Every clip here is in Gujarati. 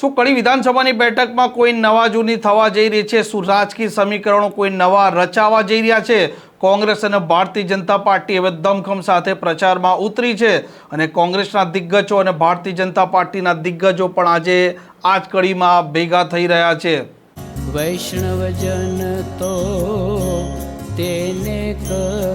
શું કડી વિધાનસભાની બેઠકમાં કોઈ નવા જૂની થવા જઈ રહી છે? શું રાજકીય સમીકરણો કોઈ નવા રચાવા જઈ રહ્યા છે? કોંગ્રેસ અને ભારતીય જનતા પાર્ટી હવે દમખમ સાથે પ્રચારમાં ઉતરી છે અને કોંગ્રેસના દિગ્ગજો અને ભારતીય જનતા પાર્ટીના દિગ્ગજો પણ આજે આ જ કડીમાં ભેગા થઈ રહ્યા છે. વૈષ્ણવજન તો તેને કહીએ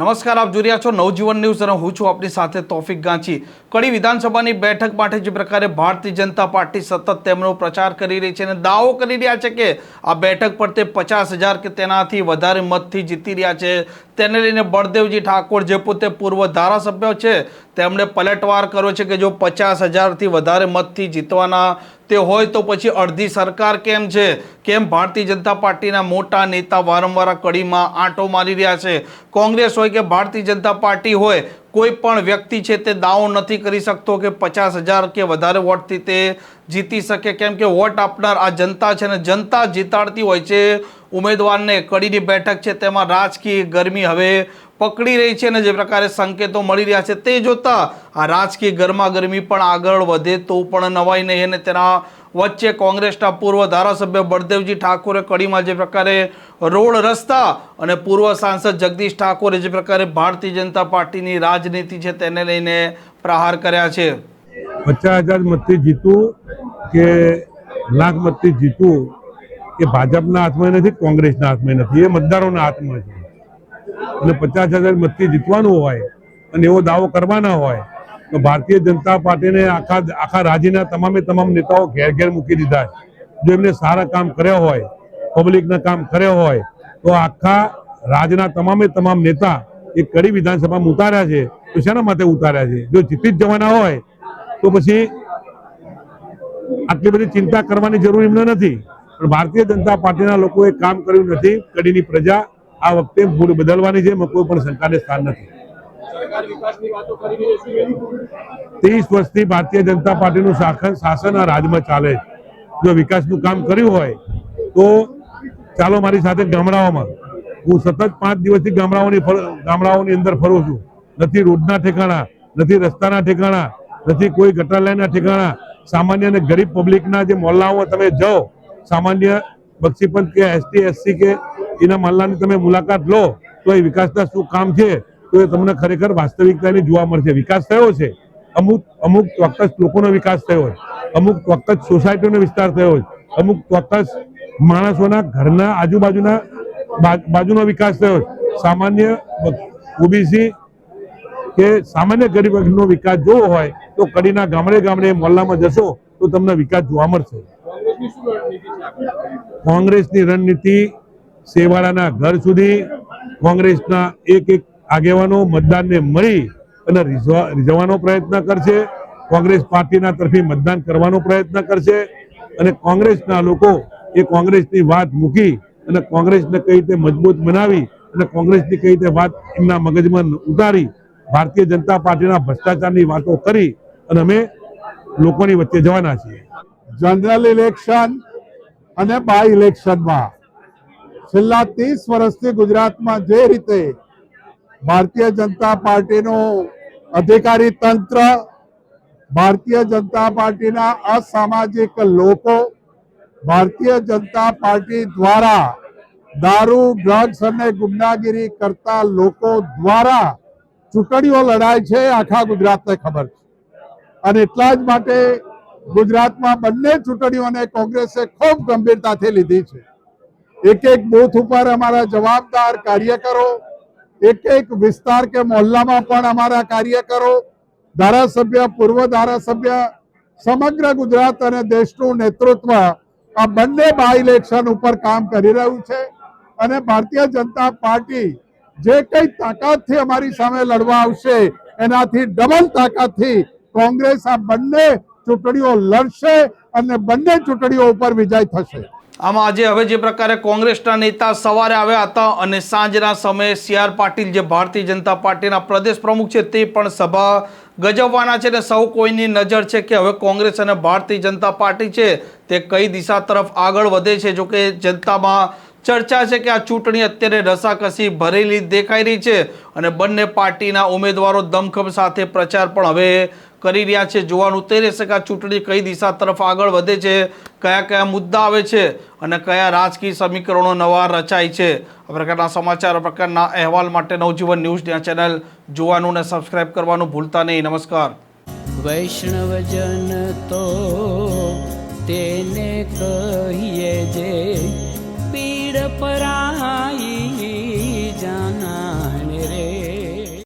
નમસ્કાર, આપ જોઈ રહ્યા છો નવજીવન ન્યૂઝ અને હું છું આપની સાથે તોફિક ગાંચી. કડી વિધાનસભાની બેઠક માટે જે પ્રકારે ભારતીય જનતા પાર્ટી સતત તેમનો પ્રચાર કરી રહી છે અને દાવો કરી રહ્યા છે કે આ બેઠક પર તે પચાસ હજાર કે તેનાથી વધારે મતથી જીતી રહ્યા છે. તેને લઈને બળદેવજી ઠાકોર જે પોતે પૂર્વ ધારાસભ્ય છે, તેમણે પલટવાર કર્યો છે કે જો પચાસ હજારથી વધારે મતથી જીતવાના તે હોય તો પછી અડધી સરકાર કેમ છે? કેમ ભારતીય જનતા પાર્ટીના મોટા નેતા વારંવાર કડીમાં આંટો મારી રહ્યા છે? કોંગ્રેસ હોય કે ભારતીય જનતા પાર્ટી હોય, કોઈ પણ વ્યક્તિ છે તે દાવો નથી કરી શકતો કે પચાસ હજાર કે વધારે વોટથી તે જીતી શકે. કેમ કે વોટ આપનાર આ જનતા છે ને જનતા જીતાડતી હોય છે ઉમેદવારને. કડીની બેઠક છે તેમાં રાજકીય ગરમી હવે પકડી રહી છે અને જે પ્રકારે સંકેતો મળી રહ્યા છે તે જોતા આ રાજકીય ગરમા ગરમી પણ આગળ વધે તો પણ નવાઈ નહીં અને તેના વચ્ચે કોંગ્રેસના પૂર્વ ધારાસભ્ય બળદેવજી ઠાકોરે કડીમાં જે પ્રકારે રોડ રસ્તા અને પૂર્વ સાંસદ જગદીશ ઠાકોરે જે પ્રકારે ભારતીય જનતા પાર્ટીની રાજનીતિ છે તેને લઈને પ્રહાર કર્યા છે. પચાસ હજાર મતથી જીતવું કે લાખ મતથી જીતવું એ ભાજપના હાથમાં નથી, કોંગ્રેસના હાથમાં નથી, એ મતદારોના હાથમાં છે. અને પચાસ હજાર મતથી જીતવાનું હોય અને એવો દાવો કરવાના હોય, તો ભારતીય જનતા પાર્ટીને આખા આખા રાજ્યના તમામે તમામ નેતાઓ ઘેર ઘેર મૂકી દીધા જો એમને સારા કામ કર્યા હોય, પબ્લિકના કામ કર્યા હોય, તો આખા રાજ્યના તમામે તમામ નેતા એ કડી વિધાનસભામાં ઉતાર્યા છે, તો શેના માટે ઉતાર્યા છે? જો જીતી જવાના હોય, તો પછી આટલી બધી ચિંતા કરવાની જરૂર એમને નથી. પણ ભારતીય જનતા પાર્ટીના લોકોએ કામ કર્યું નથી, કડીની પ્રજા આ વખતે ભૂલ બદલવાની છે કોઈ પણ સરકારને સ્થાન નથી. ત્રીસ વર્ષથી ભારતીય જનતા પાર્ટીનું શાસન શાસન આ રાજ્યમાં ચાલે જો વિકાસનું કામ કર્યું હોય તો ચાલો મારી સાથે ગામડાઓમાં. હું સતત પાંચ દિવસથી ગામડાઓની ગામડાઓની અંદર ફરું છું. નથી રોડના ઠેકાણા નથી રસ્તાના ઠેકાણા નથી કોઈ ગટર લાઈનના ઠેકાણા. સામાન્ય અને ગરીબ પબ્લિકના જે મોહલ્લાઓમાં તમે જાઓ સામાન્ય બક્ષીપંથ કે એસટી એસસી કે એના મહલ્લાની તમે મુલાકાત લો તો એ વિકાસના શું કામ છે તો એ તમને ખરેખર વાસ્તવિકતાની જોવા મળશે. વિકાસ થયો છે. અમુક અમુક ચોક્કસ લોકોનો વિકાસ થયો હોય અમુક ચોક્કસ સોસાયટીનો વિસ્તાર થયો હોય અમુક ચોક્કસ માણસોના ઘરના આજુબાજુના બાજુનો વિકાસ થયો હોય સામાન્ય ઓબીસી કે સામાન્ય ગરીબ વર્ગનો વિકાસ જોવો હોય તો કડીના ગામડે ગામડે મોહલ્લામાં જશો તો તમને વિકાસ જોવા મળશે. કોંગ્રેસની રણનીતિ સેવાળાના ઘર સુધી કોંગ્રેસના એક એક આગેવાનો મતદાનને મળી અને રીઝવાનો પ્રયત્ન કરશે. કોંગ્રેસ પાર્ટીના તરફી મતદાન કરવાનો પ્રયત્ન કરશે અને કોંગ્રેસના લોકો એ કોંગ્રેસની વાત મૂકી અને કોંગ્રેસને કઈ રીતે મજબૂત બનાવી અને કોંગ્રેસની કઈ રીતે વાત એમના મગજમાં ઉતારી ભારતીય જનતા પાર્ટીના ભ્રષ્ટાચારની વાતો કરી અને અમે લોકોની વચ્ચે જવાના છીએ. જનરલ ઇલેક્શન અને બાય ઇલેક્શનમાં છેલ્લા ત્રીસ વર્ષથી ગુજરાતમાં જે રીતે ભારતીય જનતા પાર્ટીનું અધિકારી તંત્ર, ભારતીય જનતા પાર્ટીના અસામાજિક લોકો, ભારતીય જનતા પાર્ટી દ્વારા દારૂ, ડ્રગ્સ અને ગુંડાગીરી કરતા લોકો દ્વારા ચૂંટણીઓ લડાય છે, આખા ગુજરાતને ખબર છે. અને એટલા જ માટે ગુજરાતમાં બંને ચૂંટણીઓને કોંગ્રેસે ખૂબ ગંભીરતાથી લીધી છે. એક એક બૂથ ઉપર અમારા જવાબદાર કાર્યકરો એક એક વિસ્તાર કે મોહલ્લામાં પણ અમારા કાર્યકરો, ધારાસભ્ય, પૂર્વ ધારાસભ્ય, સમગ્ર ગુજરાત અને દેશનું નેતૃત્વ આ બંને બાય ઇલેક્શન ઉપર કામ કરી રહ્યું છે અને ભારતીય જનતા પાર્ટી જે કઈ તાકાતથી અમારી સામે લડવા આવશે, એનાથી ડબલ તાકાતથી કોંગ્રેસ આ બંને ચૂંટણીઓ લડશે અને બંને ચૂંટણીઓ ઉપર વિજય થશે. આમાં આજે હવે જે પ્રકારે કોંગ્રેસના નેતા સવારે આવ્યા હતા અને સાંજના સમયે સી આર પાટીલ, જે ભારતીય જનતા પાર્ટીના પ્રદેશ પ્રમુખ છે, તે પણ સભા ગજવવાના છે ને સૌ કોઈની નજર છે કે હવે કોંગ્રેસ અને ભારતીય જનતા પાર્ટી છે, તે કઈ દિશા તરફ આગળ વધે છે, જોકે જનતામાં ચર્ચા છે કે આ ચૂંટણી અત્યારે રસાકસી ભરેલી દેખાઈ રહી છે અને બંને પાર્ટીના ઉમેદવારો દમખમ સાથે પ્રચાર પણ હવે કરી રહ્યા છે. જોવાનું તે રહેશે કે આ ચૂંટણી કઈ દિશા તરફ આગળ વધે છે, કયા કયા મુદ્દા આવે છે અને કયા રાજકીય સમીકરણો નવા રચાય છે. આ પ્રકારના સમાચાર, આ પ્રકારના અહેવાલ માટે નવજીવન ન્યૂઝ ચેનલ જોવાનું અને સબસ્ક્રાઈબ કરવાનું ભૂલતા નહીં. નમસ્કાર. વૈષ્ણવજન તો તેને કહીએ separar.